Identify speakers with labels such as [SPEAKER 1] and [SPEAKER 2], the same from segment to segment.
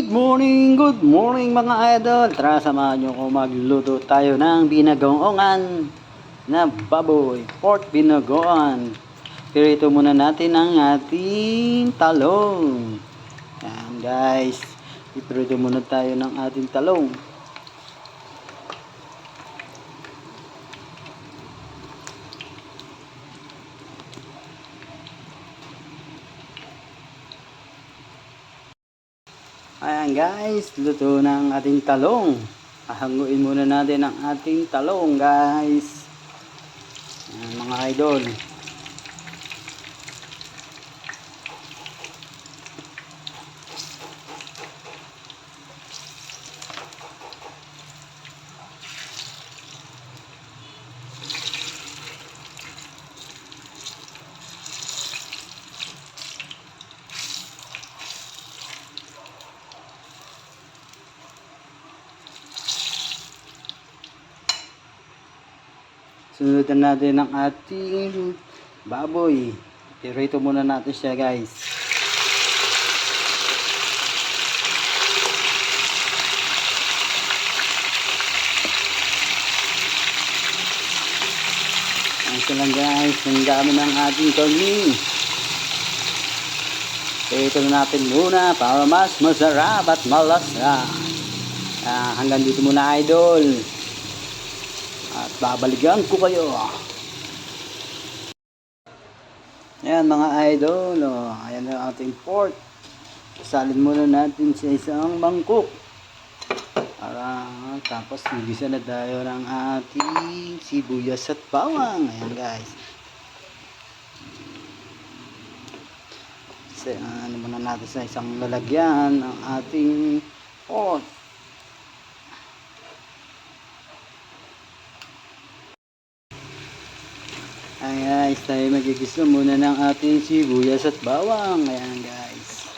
[SPEAKER 1] Good morning, good morning mga idol. Tara samahan nyo ko magluto tayo ng binagongan na baboy, pork binagoan. Pirito muna natin ang ating talong. Yan guys, ipirito muna tayo ng ating talong. Ayan guys, luto na ang ating talong. Hahanguin muna natin ang ating talong guys. Ayan, mga idol. Sundan natin ang ating baboy. Pirito muna natin siya guys. Ito lang guys, ang dami ng ating karni. Ito na natin muna para mas masarap at malasa. Ah, hanggang dito muna idol. At babalikan ko kayo. Ayan mga idol. Oh, ayan ang ating pork. Salin muna natin sa isang mangkok. Para tapos nagisa na tayo ng ating sibuyas at bawang. Ayan guys. Sa, ano muna natin sa isang lalagyan ang ating pork. Ayan guys, tayo magigisa muna ng ating sibuyas at bawang. Ayan guys.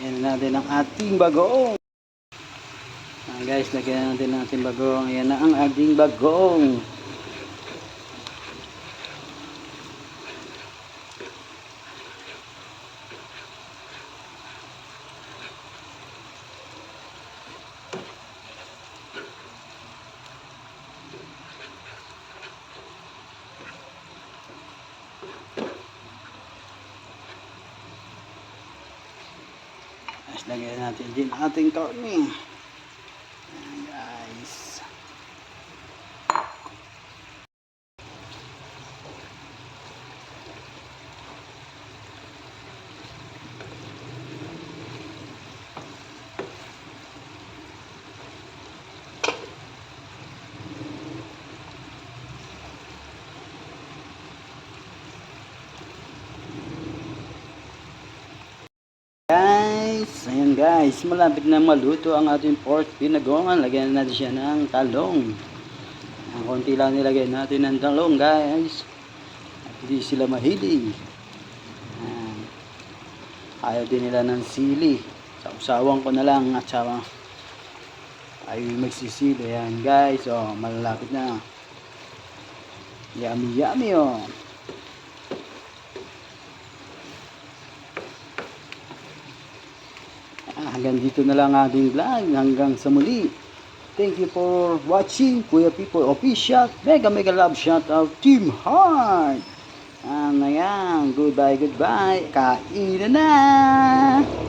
[SPEAKER 1] Ayan natin ang ating bagoong. Ayan guys, lagyan natin ang ating bagoong. Ayan na ang ating bagoong. Lagyan natin din ating karne. Ayan guys. Guys, guys, malapit na maluto ang ating pork pinagongan. Lagyan natin siya ng talong. Ang konti lang nilagay natin ng talong guys. At hindi sila mahilig. Ayan. Ayaw din nila ng sili. Sausawan ko na lang at saka ayaw magsisili. Ayan guys, oh, malalapit na. Yummy yummy oh. Hanggang dito na lang ating vlog. Hanggang sa muli. Thank you for watching Kuya People Official. Mega mega love shout out Team Heart. Ah, ayan. Goodbye, goodbye. Kain na na.